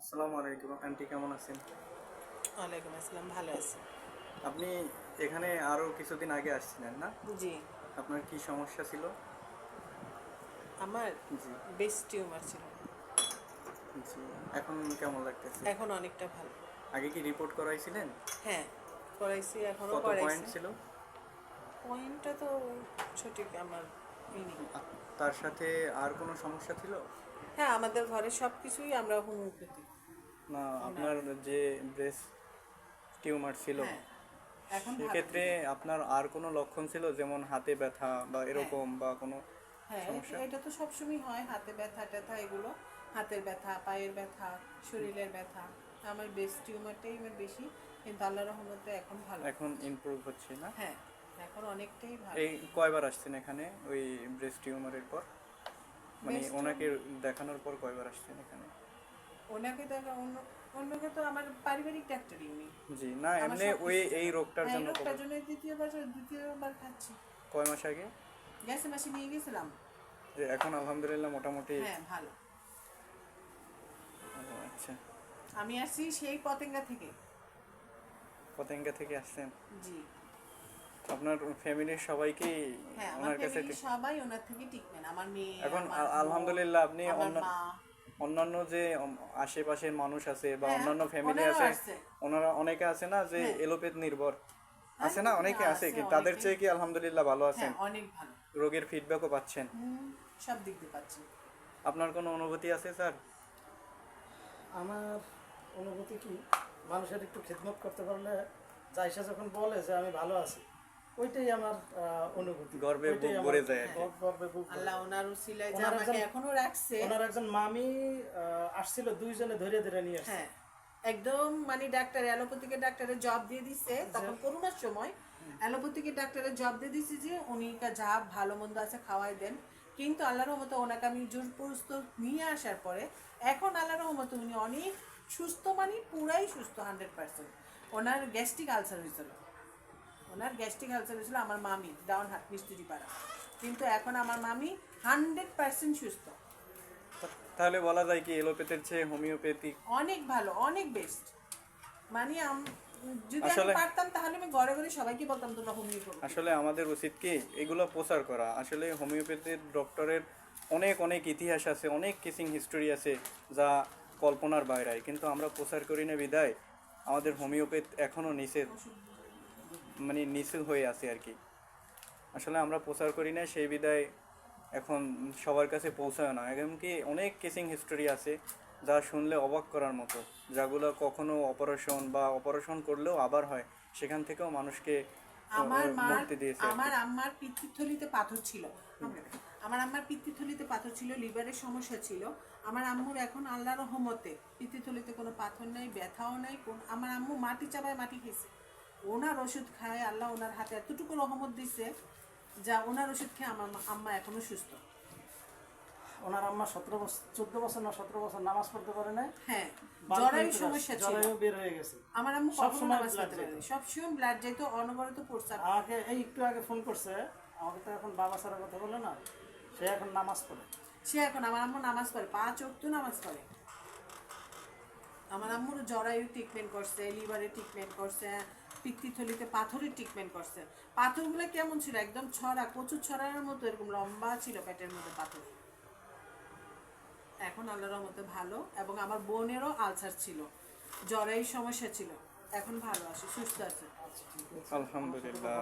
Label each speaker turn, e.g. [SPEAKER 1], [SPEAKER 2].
[SPEAKER 1] আসসালামু আলাইকুম। আন্টি কেমন আছেন?
[SPEAKER 2] ওয়ালাইকুম আসসালাম ভালো আছি।
[SPEAKER 1] আপনি এখানে আরও কিছুদিন আগে আসছিলেন না?
[SPEAKER 2] জি।
[SPEAKER 1] আপনার কি সমস্যা ছিল?
[SPEAKER 2] আমার
[SPEAKER 1] জি।
[SPEAKER 2] বেস টিউমার ছিল।
[SPEAKER 1] জি এখন কেমন লাগতেছে?
[SPEAKER 2] এখন অনেকটা ভালো।
[SPEAKER 1] আগে কি রিপোর্ট করাইছিলেন?
[SPEAKER 2] হ্যাঁ করাইছি এখনও
[SPEAKER 1] কত পয়েন্ট
[SPEAKER 2] করাইছি
[SPEAKER 1] ছিল?
[SPEAKER 2] পয়েন্টটা তো সঠিক আমার
[SPEAKER 1] তার সাথে আর কোনো সমস্যা ছিল?
[SPEAKER 2] হ্যাঁ আমাদের ঘরে সব কিছুই আমরা হোমিওপ্যাথি।
[SPEAKER 1] না আপনার যে ব্রেস্ট টিউমার ছিল
[SPEAKER 2] হ্যাঁ
[SPEAKER 1] সেক্ষেত্রে আপনার আর কোনো লক্ষণ ছিল? যেমন হাতে ব্যথা বা এরকম বা কোনো
[SPEAKER 2] হ্যাঁ এটা তো সবসময় হয় হাতে ব্যথা ট্যাথা এগুলো। হাতের ব্যথা পায়ের ব্যথা শরীরের ব্যথা। আমার বেস টিউমারটাই আমার বেশি কিন্তু আল্লাহ রহমতে এখন ভালো।
[SPEAKER 1] এখন ইমপ্রুভ হচ্ছে না?
[SPEAKER 2] হ্যাঁ এখন অনেকটাই ভালো।
[SPEAKER 1] এই কয়বার আসছেন এখানে ওই ব্রেস্ট টিউমারের পর? মানে ওনাকে দেখানোর পর কয়বার আসছেন এখানে?
[SPEAKER 2] ওনাকে দেখা অন্য অন্যকে তো আমার পারিবারিক ডাক্তারই উনি।
[SPEAKER 1] জি না এমনি ওই এই রোগটার
[SPEAKER 2] হ্যাঁ,
[SPEAKER 1] জন্য
[SPEAKER 2] রোগটার জন্য দ্বিতীয়বার দ্বিতীয়বার খাচ্ছি।
[SPEAKER 1] কয় মাস আগে?
[SPEAKER 2] গ্যাসে মাসে নিয়ে গেছিলাম।
[SPEAKER 1] যে এখন আলহামদুলিল্লাহ মোটামুটি
[SPEAKER 2] হ্যাঁ ভালো।
[SPEAKER 1] আচ্ছা।
[SPEAKER 2] আমি আসছি সেই পতেঙ্গা থেকে।
[SPEAKER 1] পতেঙ্গা থেকে আসছেন?
[SPEAKER 2] জি।
[SPEAKER 1] আপনার ফ্যামিলির সবাইকে
[SPEAKER 2] হ্যাঁ আমার
[SPEAKER 1] ওনার কাছে
[SPEAKER 2] সবাই ওনার থেকে ট্রিটমেন্ট আমার মেয়ে
[SPEAKER 1] এখন আলহামদুলিল্লাহ আপনি অন্য অন্যান্য যে আশেপাশের মানুষ আছে বা
[SPEAKER 2] হ্যাঁ,
[SPEAKER 1] অন্যান্য ফ্যামিলি আছে ওনারা অনেকে আছে না যে
[SPEAKER 2] হ্যাঁ।
[SPEAKER 1] এলোপেথ নির্ভর। আছে না? অনেকে
[SPEAKER 2] হ্যাঁ,
[SPEAKER 1] আছে
[SPEAKER 2] আছে,
[SPEAKER 1] কি তাদের চেয়ে কি আলহামদুলিল্লাহ ভালো আছেন?
[SPEAKER 2] হ্যাঁ অনেক ভালো।
[SPEAKER 1] রোগের ফিডব্যাকও পাচ্ছেন।
[SPEAKER 2] সব দিক দিয়ে পাচ্ছি।
[SPEAKER 1] আপনার কোনো অনুভূতি আছে স্যার?
[SPEAKER 3] আমার অনুভূতি কি? মানুষের একটু খেদমত করতে পারলে জায়সা যখন বলে যে আমি ভালো আছি। ওইটাই আমার অনুভূতি।
[SPEAKER 1] গর্বে বুক ভরে যায়।
[SPEAKER 3] গর্ব- বুক
[SPEAKER 2] আল্লাহ ওনার উসিলায় যে আমাকে এখনও রাখছে।
[SPEAKER 3] ওনার একজন মামি আসছিল দুইজনে ধরে ধরে নিয়ে আসছে।
[SPEAKER 2] হ্যাঁ একদম মানে ডাক্তার অ্যালোপ্যাথিকে ডাক্তারের জব দিয়ে দিছে। তখন করোনার সময় অ্যালোপ্যাথিকে ডাক্তারের জব দিয়ে দিছে যে উনি যা ভালো মন্দ আছে খাওয়াই দেন। কিন্তু আল্লাহর রহমতে ওনাকে আমি জোর প্রস্তুত নিয়ে আসার পরে এখন আল্লাহর রহমতে উনি অনেক সুস্থ মানে পুরাই সুস্থ হান্ড্রেড পার্সেন্ট ওনার গ্যাস্ট্রিক আলসার হয়েছিল। ওনার গ্যাস্ট্রিক আলসার হয়েছিল আমার মামি ডাউন হাট মিস্ত্রি পাড়া কিন্তু এখন আমার মামি হান্ড্রেড পার্সেন্ট সুস্থ।
[SPEAKER 1] তাহলে বলা যায় কি এলোপ্যাথের চেয়ে হোমিওপ্যাথি
[SPEAKER 2] অনেক ভালো অনেক বেস্ট মানে যদি আমি পারতাম তাহলে আমি ঘরে ঘরে সবাইকে বলতাম তোমরা হোমিও করো।
[SPEAKER 1] আসলে আমাদের উচিত কি এগুলো প্রচার করা। আসলে হোমিওপ্যাথির ডক্টরের অনেক অনেক ইতিহাস আছে অনেক কিসিং হিস্টোরি আছে যা কল্পনার বাইরে। কিন্তু আমরা প্রচার করি না বিদায়। আমাদের হোমিওপ্যাথ এখনও নিচে মানে নিচু হয়ে আছে আর কি। আসলে আমরা প্রচার করি না সেই বিদায় এখন সবার কাছে পৌঁছায় না। এমনকি অনেক কেসিং হিস্টোরি আছে যা শুনলে অবাক করার মতো যাগুলো কখনো অপারেশন বা অপারেশন করলেও আবার হয়। সেখান থেকেও মানুষকে
[SPEAKER 2] আমার মার
[SPEAKER 1] কি।
[SPEAKER 2] আমার আম্মার পিতৃথলিতে পাথর ছিল। আমার আম্মার পিতৃথলিতে পাথর ছিল লিভারের সমস্যা ছিল। আমার আম্মুর এখন আল্লাহর রহমতে পিতৃথলিতে কোনো পাথর নাই ব্যথাও নাই কোন আমার আম্মু মাটি চাবায় মাটি খেয়েছে। ওনার ওষুধ খায় আল্লাহ ওনার হাতে এতটুকু রহমত দিছে যা ওনার ওষুধ খেয়ে আমার আম্মা এখনও সুস্থ।
[SPEAKER 3] ওনার আম্মা সতেরো বছর চোদ্দ বছর না সতেরো বছর নামাজ পড়তে পারে না
[SPEAKER 2] হ্যাঁ জরায়ু সমস্যা ছিল।
[SPEAKER 3] জরায়ু বের হয়ে গেছে।
[SPEAKER 2] আমার আম্মু
[SPEAKER 3] সব সময় যেত।
[SPEAKER 2] পারেনি সবসময় ব্লাড যেত অনবরত প্রস্রাব
[SPEAKER 3] আমাকে এই একটু আগে ফোন করছে আমাকে তো এখন বাবা ছাড়া কথা বলে না সে এখন নামাজ পড়ে।
[SPEAKER 2] সে এখন আমার আম্মু নামাজ পড়ে পাঁচ অক্ত নামাজ পড়ে। আমার আম্মুর জরায়ু ট্রিটমেন্ট করছে লিভারের ট্রিটমেন্ট করছে পিত্তিথলিতে পাথরের ট্রিটমেন্ট করছে। পাথরগুলো কেমন ছিল? একদম ছড়া কচু ছড়ানোর মতো এরকম লম্বা ছিল পেটের মধ্যে পাথর। এখন আল্লাহর মতো ভালো এবং আমার বোনেরও আলসার ছিল। জ্বরের সমস্যা ছিল। এখন ভালো আছে সুস্থ আছে।
[SPEAKER 1] আলহামদুলিল্লাহ।